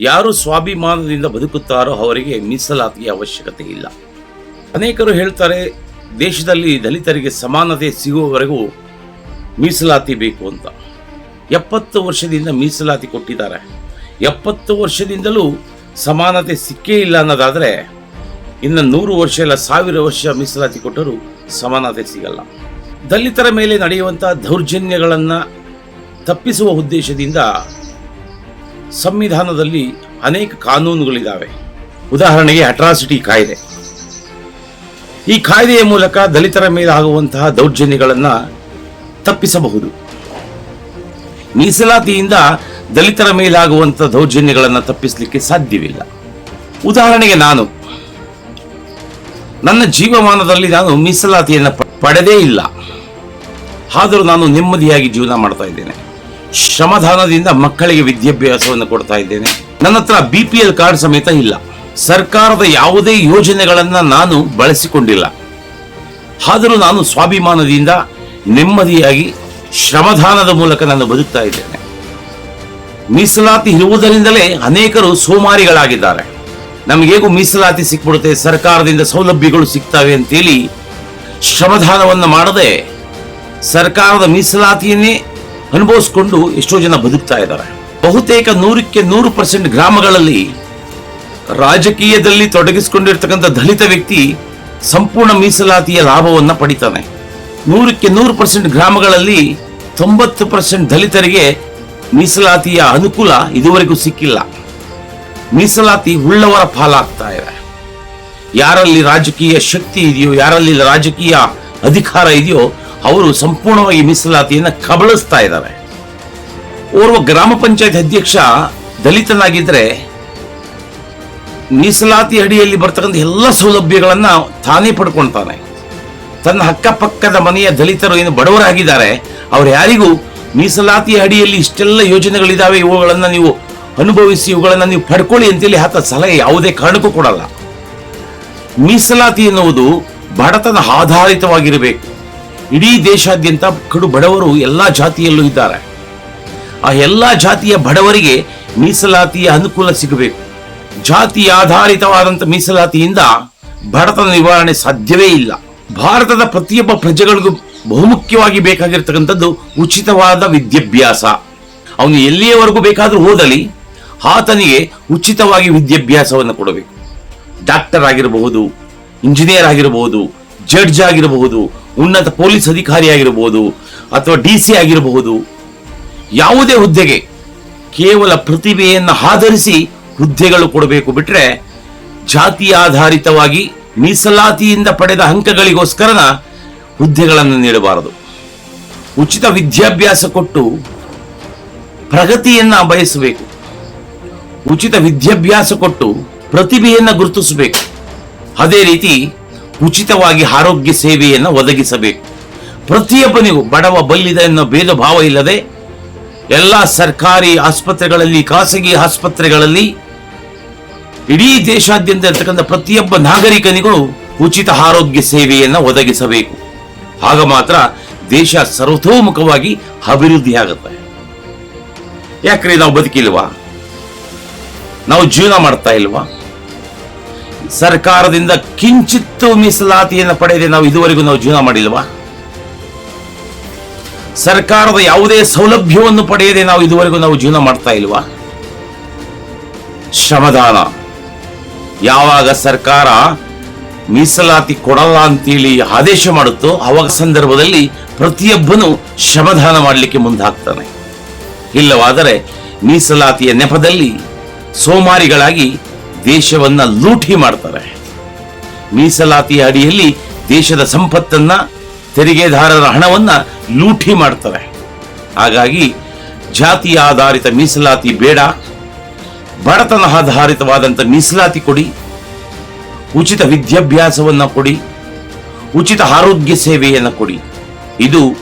ಯಾರು ಸ್ವಾಭಿಮಾನದಿಂದ ಬದುಕುತ್ತಾರೋ ಅವರಿಗೆ ಮೀಸಲಾತಿಯ ಅವಶ್ಯಕತೆ ಇಲ್ಲ. ಅನೇಕರು ಹೇಳ್ತಾರೆ, ದೇಶದಲ್ಲಿ ದಲಿತರಿಗೆ ಸಮಾನತೆ ಸಿಗುವವರೆಗೂ ಮೀಸಲಾತಿ ಬೇಕು ಅಂತ. ಎಪ್ಪತ್ತು ವರ್ಷದಿಂದ ಮೀಸಲಾತಿ ಕೊಟ್ಟಿದ್ದಾರೆ. ಎಪ್ಪತ್ತು ವರ್ಷದಿಂದಲೂ ಸಮಾನತೆ ಸಿಕ್ಕೇ ಇಲ್ಲ ಅನ್ನೋದಾದರೆ, ಇನ್ನು ನೂರು ವರ್ಷ ಇಲ್ಲ, ಸಾವಿರ ವರ್ಷ ಮೀಸಲಾತಿ ಕೊಟ್ಟರೂ ಸಮಾನತೆ ಸಿಗಲ್ಲ. ದಲಿತರ ಮೇಲೆ ನಡೆಯುವಂಥ ದೌರ್ಜನ್ಯಗಳನ್ನು ತಪ್ಪಿಸುವ ಉದ್ದೇಶದಿಂದ ಸಂವಿಧಾನದಲ್ಲಿ ಅನೇಕ ಕಾನೂನುಗಳಿದ್ದಾವೆ ಉದಾಹರಣೆಗೆ ಅಟ್ರಾಸಿಟಿ ಕಾಯ್ದೆ. ಈ ಕಾಯ್ದೆಯ ಮೂಲಕ ದಲಿತರ ಮೇಲೆ ಆಗುವಂತಹ ದೌರ್ಜನ್ಯಗಳನ್ನು ತಪ್ಪಿಸಬಹುದು. ಮೀಸಲಾತಿಯಿಂದ ದಲಿತರ ಮೇಲಾಗುವಂಥ ದೌರ್ಜನ್ಯಗಳನ್ನು ತಪ್ಪಿಸಲಿಕ್ಕೆ ಸಾಧ್ಯವಿಲ್ಲ. ಉದಾಹರಣೆಗೆ ನಾನು. ನನ್ನ ಜೀವಮಾನದಲ್ಲಿ ನಾನು ಮೀಸಲಾತಿಯನ್ನು ಪಡೆದೇ ಇಲ್ಲ. ಆದರೂ ನಾನು ನೆಮ್ಮದಿಯಾಗಿ ಜೀವನ ಮಾಡ್ತಾ ಇದ್ದೇನೆ. ಶ್ರಮದಾನದಿಂದ ಮಕ್ಕಳಿಗೆ ವಿದ್ಯಾಭ್ಯಾಸವನ್ನು ಕೊಡ್ತಾ ಇದ್ದೇನೆ. ನನ್ನ ಹತ್ರ ಬಿ ಪಿ ಎಲ್ ಕಾರ್ಡ್ ಸಮೇತ ಇಲ್ಲ. ಸರ್ಕಾರದ ಯಾವುದೇ ಯೋಜನೆಗಳನ್ನು ನಾನು ಬಳಸಿಕೊಂಡಿಲ್ಲ. ಆದರೂ ನಾನು ಸ್ವಾಭಿಮಾನದಿಂದ ನೆಮ್ಮದಿಯಾಗಿ ಶ್ರಮದಾನದ ಮೂಲಕ ನಾನು ಬದುಕ್ತಾ ಇದ್ದೇನೆ. ಮೀಸಲಾತಿ ಇರುವುದರಿಂದಲೇ ಅನೇಕರು ಸೋಮಾರಿಗಳಾಗಿದ್ದಾರೆ. ನಮಗೇಗೂ ಮೀಸಲಾತಿ ಸಿಕ್ಬಿಡುತ್ತೆ, ಸರ್ಕಾರದಿಂದ ಸೌಲಭ್ಯಗಳು ಸಿಗ್ತವೆ ಅಂತೇಳಿ ಶ್ರಮದಾನವನ್ನು ಮಾಡದೆ ಸರ್ಕಾರದ ಮೀಸಲಾತಿಯನ್ನೇ ಅನುಭವಿಸಿಕೊಂಡು ಎಷ್ಟೋ ಜನ ಬದುಕ್ತಾ ಇದ್ದಾರೆ. ಬಹುತೇಕ ನೂರಕ್ಕೆ ನೂರು ಪರ್ಸೆಂಟ್ ಗ್ರಾಮಗಳಲ್ಲಿ ರಾಜಕೀಯದಲ್ಲಿ ತೊಡಗಿಸಿಕೊಂಡಿರ್ತಕ್ಕಂಥ ದಲಿತ ವ್ಯಕ್ತಿ ಸಂಪೂರ್ಣ ಮೀಸಲಾತಿಯ ಲಾಭವನ್ನು ಪಡಿತಾನೆ. ನೂರಕ್ಕೆ ನೂರು ಪರ್ಸೆಂಟ್ ಗ್ರಾಮಗಳಲ್ಲಿ ತೊಂಬತ್ತು ಪರ್ಸೆಂಟ್ ದಲಿತರಿಗೆ ಮೀಸಲಾತಿಯ ಅನುಕೂಲ ಇದುವರೆಗೂ ಸಿಕ್ಕಿಲ್ಲ. ಮೀಸಲಾತಿ ಉಳ್ಳವರ ಪಾಲಾಗ್ತಾ ಇದೆ. ಯಾರಲ್ಲಿ ರಾಜಕೀಯ ಶಕ್ತಿ ಇದೆಯೋ, ಯಾರಲ್ಲಿ ರಾಜಕೀಯ ಅಧಿಕಾರ ಇದೆಯೋ ಅವರು ಸಂಪೂರ್ಣವಾಗಿ ಮೀಸಲಾತಿಯನ್ನು ಕಬಳಿಸ್ತಾ ಇದ್ದಾರೆ. ಓರ್ವ ಗ್ರಾಮ ಪಂಚಾಯತ್ ಅಧ್ಯಕ್ಷ ದಲಿತನಾಗಿದ್ದರೆ ಮೀಸಲಾತಿ ಅಡಿಯಲ್ಲಿ ಬರ್ತಕ್ಕಂಥ ಎಲ್ಲ ಸೌಲಭ್ಯಗಳನ್ನು ತಾನೇ ಪಡ್ಕೊಳ್ತಾನೆ. ತನ್ನ ಅಕ್ಕಪಕ್ಕದ ಮನೆಯ ದಲಿತರು ಏನು ಬಡವರಾಗಿದ್ದಾರೆ, ಅವ್ರು ಯಾರಿಗೂ ಮೀಸಲಾತಿ ಅಡಿಯಲ್ಲಿ ಇಷ್ಟೆಲ್ಲ ಯೋಜನೆಗಳಿದಾವೆ, ಇವುಗಳನ್ನು ನೀವು ಅನುಭವಿಸಿ, ಇವುಗಳನ್ನು ನೀವು ಪಡ್ಕೊಳ್ಳಿ ಅಂತೇಳಿ ಆತ ಸಲಹೆ ಯಾವುದೇ ಕಾರಣಕ್ಕೂ ಕೊಡಲ್ಲ. ಮೀಸಲಾತಿ ಎನ್ನುವುದು ಬಡತನ ಆಧಾರಿತವಾಗಿರಬೇಕು. ಇಡೀ ದೇಶಾದ್ಯಂತ ಕಡು ಬಡವರು ಎಲ್ಲ ಜಾತಿಯಲ್ಲೂ ಇದ್ದಾರೆ. ಆ ಎಲ್ಲ ಜಾತಿಯ ಬಡವರಿಗೆ ಮೀಸಲಾತಿಯ ಅನುಕೂಲ ಸಿಗಬೇಕು. ಜಾತಿ ಆಧಾರಿತವಾದಂಥ ಮೀಸಲಾತಿಯಿಂದ ಬಡತನ ನಿವಾರಣೆ ಸಾಧ್ಯವೇ ಇಲ್ಲ. ಭಾರತದ ಪ್ರತಿಯೊಬ್ಬ ಪ್ರಜೆಗಳಿಗೂ ಬಹುಮುಖ್ಯವಾಗಿ ಬೇಕಾಗಿರ್ತಕ್ಕಂಥದ್ದು ಉಚಿತವಾದ ವಿದ್ಯಾಭ್ಯಾಸ. ಅವನು ಎಲ್ಲಿಯವರೆಗೂ ಬೇಕಾದರೂ ಓದಲಿ, ಆತನಿಗೆ ಉಚಿತವಾಗಿ ವಿದ್ಯಾಭ್ಯಾಸವನ್ನು ಕೊಡಬೇಕು. ಡಾಕ್ಟರ್ ಆಗಿರಬಹುದು, ಇಂಜಿನಿಯರ್ ಆಗಿರಬಹುದು ಜಡ್ಜ್ ಆಗಿರಬಹುದು, ಉನ್ನತ ಪೊಲೀಸ್ ಅಧಿಕಾರಿ ಆಗಿರಬಹುದು ಅಥವಾ ಡಿ ಸಿ ಆಗಿರಬಹುದು, ಯಾವುದೇ ಹುದ್ದೆಗೆ ಕೇವಲ ಪ್ರತಿಭೆಯನ್ನು ಆಧರಿಸಿ ಹುದ್ದೆಗಳು ಕೊಡಬೇಕು ಬಿಟ್ರೆ ಜಾತಿ ಆಧಾರಿತವಾಗಿ ಮೀಸಲಾತಿಯಿಂದ ಪಡೆದ ಅಂಕಗಳಿಗೋಸ್ಕರ ಹುದ್ದೆಗಳನ್ನು ನೀಡಬಾರದು. ಉಚಿತ ವಿದ್ಯಾಭ್ಯಾಸ ಕೊಟ್ಟು ಪ್ರಗತಿಯನ್ನ ಬಯಸಬೇಕು. ಉಚಿತ ವಿದ್ಯಾಭ್ಯಾಸ ಕೊಟ್ಟು ಪ್ರತಿಭೆಯನ್ನು ಗುರುತಿಸಬೇಕು. ಅದೇ ರೀತಿ ಉಚಿತವಾಗಿ ಆರೋಗ್ಯ ಸೇವೆಯನ್ನು ಒದಗಿಸಬೇಕು. ಪ್ರತಿಯೊಬ್ಬನಿಗೂ ಬಡವ ಬಲ್ಲಿದ ಎನ್ನುವ ಭೇದ ಭಾವ ಇಲ್ಲದೆ ಎಲ್ಲ ಸರ್ಕಾರಿ ಆಸ್ಪತ್ರೆಗಳಲ್ಲಿ, ಖಾಸಗಿ ಆಸ್ಪತ್ರೆಗಳಲ್ಲಿ ಇಡೀ ದೇಶಾದ್ಯಂತ ಇರತಕ್ಕಂಥ ಪ್ರತಿಯೊಬ್ಬ ನಾಗರಿಕನಿಗೂ ಉಚಿತ ಆರೋಗ್ಯ ಸೇವೆಯನ್ನು ಒದಗಿಸಬೇಕು. ಆಗ ಮಾತ್ರ ದೇಶ ಸರ್ವತೋಮುಖವಾಗಿ ಅಭಿವೃದ್ಧಿ ಆಗುತ್ತೆ ಯಾಕ್ರಿ ನಾವು ಬದುಕಿಲ್ವಾ? ನಾವು ಜೀವನ ಮಾಡ್ತಾ ಇಲ್ವಾ? ಸರ್ಕಾರದಿಂದ ಕಿಂಚಿತ್ತು ಮೀಸಲಾತಿಯನ್ನು ಪಡೆಯದೆ ನಾವು ಇದುವರೆಗೂ ನಾವು ಜೀವನ ಮಾಡಿಲ್ವಾ? ಸರ್ಕಾರದ ಯಾವುದೇ ಸೌಲಭ್ಯವನ್ನು ಪಡೆಯದೆ ನಾವು ಇದುವರೆಗೂ ನಾವು ಜೀವನ ಮಾಡ್ತಾ ಇಲ್ವಾ? ಶ್ರಮದಾನ. ಯಾವಾಗ ಸರ್ಕಾರ ಮೀಸಲಾತಿ ಕೊಡಲ್ಲ ಅಂತೇಳಿ ಆದೇಶ ಮಾಡುತ್ತೋ, ಅವಾಗ ಸಂದರ್ಭದಲ್ಲಿ ಪ್ರತಿಯೊಬ್ಬನು ಶ್ರಮದಾನ ಮಾಡಲಿಕ್ಕೆ ಮುಂದಾಗ್ತಾನೆ. ಇಲ್ಲವಾದರೆ ಮೀಸಲಾತಿಯ ನೆಪದಲ್ಲಿ ಸೋಮಾರಿಗಳಾಗಿ ದೇಶವನ್ನ ಲೂಟಿ ಮಾಡ್ತಾರೆ. ಮೀಸಲಾತಿಯ ಅಡಿಯಲ್ಲಿ ದೇಶದ ಸಂಪತ್ತನ್ನ, ತೆರಿಗೆದಾರರ ಹಣವನ್ನ ಲೂಟಿ ಮಾಡ್ತಾರೆ. ಹಾಗಾಗಿ ಜಾತಿ ಆಧಾರಿತ ಮೀಸಲಾತಿ ಬೇಡ. ಬಡತನ ಆಧಾರಿತವಾದಂಥ ಮೀಸಲಾತಿ ಕೊಡಿ. ಉಚಿತ ವಿದ್ಯಾಭ್ಯಾಸವನ್ನು ಕೊಡಿ. ಉಚಿತ ಆರೋಗ್ಯ ಸೇವೆಯನ್ನು ಕೊಡಿ. ಇದು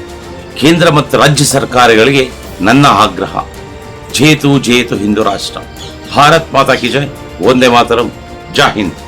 ಕೇಂದ್ರ ಮತ್ತು ರಾಜ್ಯ ಸರ್ಕಾರಗಳಿಗೆ ನನ್ನ ಆಗ್ರಹ. ಜೇತು ಜೇತು ಹಿಂದೂ ರಾಷ್ಟ್ರ. ಭಾರತ್ ಮಾತಾ ಕಿ ಜೈ. ಒಂದೇ ಮಾತರಂ ಜೈ ಹಿಂದ್